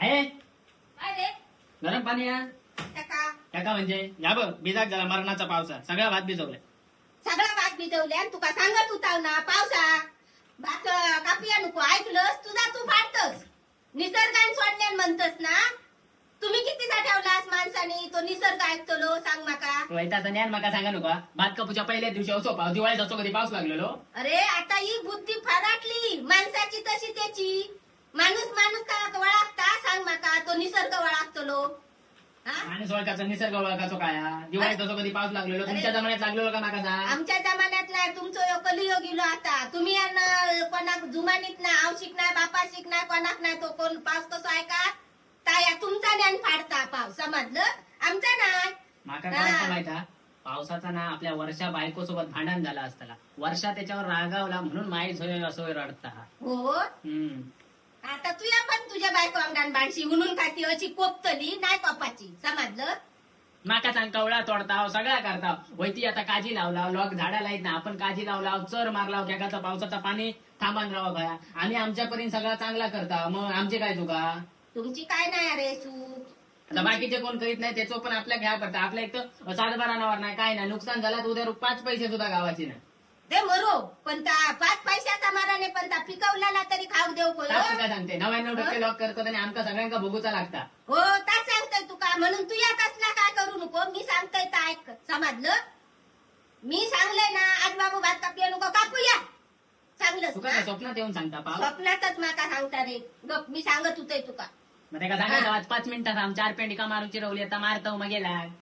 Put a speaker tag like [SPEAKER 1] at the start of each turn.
[SPEAKER 1] आहे.
[SPEAKER 2] काय रे?
[SPEAKER 1] गरम पाणी या
[SPEAKER 2] टका.
[SPEAKER 1] टाका म्हणजे. या बघ बिजाक झाला मरणाचा पावसा. सगळा भात भिजवलाय.
[SPEAKER 2] सगळा भात भिजवले आणि तुका सांगत होता ना पावसा. भात कापूया नको. ऐकलंस? तुझा तू फाडतस. निसर्गान सोडण्यान म्हणतस ना तुम्ही किती ठेवलास माणसाने? तो निसर्ग ऐकतलो सांग माका.
[SPEAKER 1] वैताचा ज्ञान माका सांगा नका भात कापूच्या पहिल्या दिवशी असो पाऊस दिवाळीत असो कधी पाऊस लागलेलो.
[SPEAKER 2] अरे आता ही बुद्धी फराटली. माणसाची तशी त्याची. माणूस माणूस का वळखता सांग माका तो निसर्ग हा?
[SPEAKER 1] आणि ओळखाचा निसर्ग ओळखाचो काय? हा? कधी पाऊस लागलेलो? तुमच्या जमान्यात लागलेलो का सांग?
[SPEAKER 2] आमच्या जमान्यात नाही तुमचं गेलो आता. तुम्ही कोणाक जुमानीत नाही आवशिक नाही बापाशिक नाही कोणाक नाही तो कोण पाऊस कसो ऐका ताया तुमचा ज्ञान फाडता पाऊस समजलं? आमचा नाही
[SPEAKER 1] माका काय माहीत हा? पावसाचा ना आपल्या वर्षा बायको सोबत भांडण झाला असताना वर्षा त्याच्यावर रागावला म्हणून माई झोय असो रडता. हा.
[SPEAKER 2] आता तुया पण तुझ्या बायको अंगान बाणशी उन्हून खाती अशी कोपतली नाही कोपाची. समजलं?
[SPEAKER 1] माका सांग कवळा तोडताव सगळा करताव. वैती आता काजी लावलाव लॉक झाडा लाईत ना आपण काजी लावलाव चर मारलाव केकाचा पावसाचा पाणी थांबान राहावं भया आम्ही आमच्यापर्यंत सगळा चांगला करताव. मग आमचे काय चुका?
[SPEAKER 2] तुमची काय नाही अरे चूक
[SPEAKER 1] आता बाकीचे कोण करीत नाही त्याचं पण आपल्या घ्या पडतं आपल्या एक तर सातबारा नावार नाही काय नाही. नुकसान झाला तर उद्या पाच पैसे सुद्धा गावाचे नाही.
[SPEAKER 2] ते मरो पण त्या पाच पैशाचा माराने पण त्या पिकवलेला तरी खाऊ देऊ कोण
[SPEAKER 1] तास काय सांगते. नव्याण्णव टक्के लॉक करतात आणि आमका सगळ्यांका भोगूचा लागता.
[SPEAKER 2] हो काय सांगतोय तुका. म्हणून तू यात असला काय करू नको. मी सांगतोय तर ऐक समजलं? मी सांगलंय ना आज बाबू भात कापले नको. कापूया सांगलंस
[SPEAKER 1] तुका? काय स्वप्नात येऊन सांगता पाव.
[SPEAKER 2] स्वप्नातच माका सांगता रे. गप मी सांगत होते तुका.
[SPEAKER 1] मग त्याला सांगायचं आज पाच मिनिटात आम चार पेंडिका मारूची रवली आता मारतो मग गेला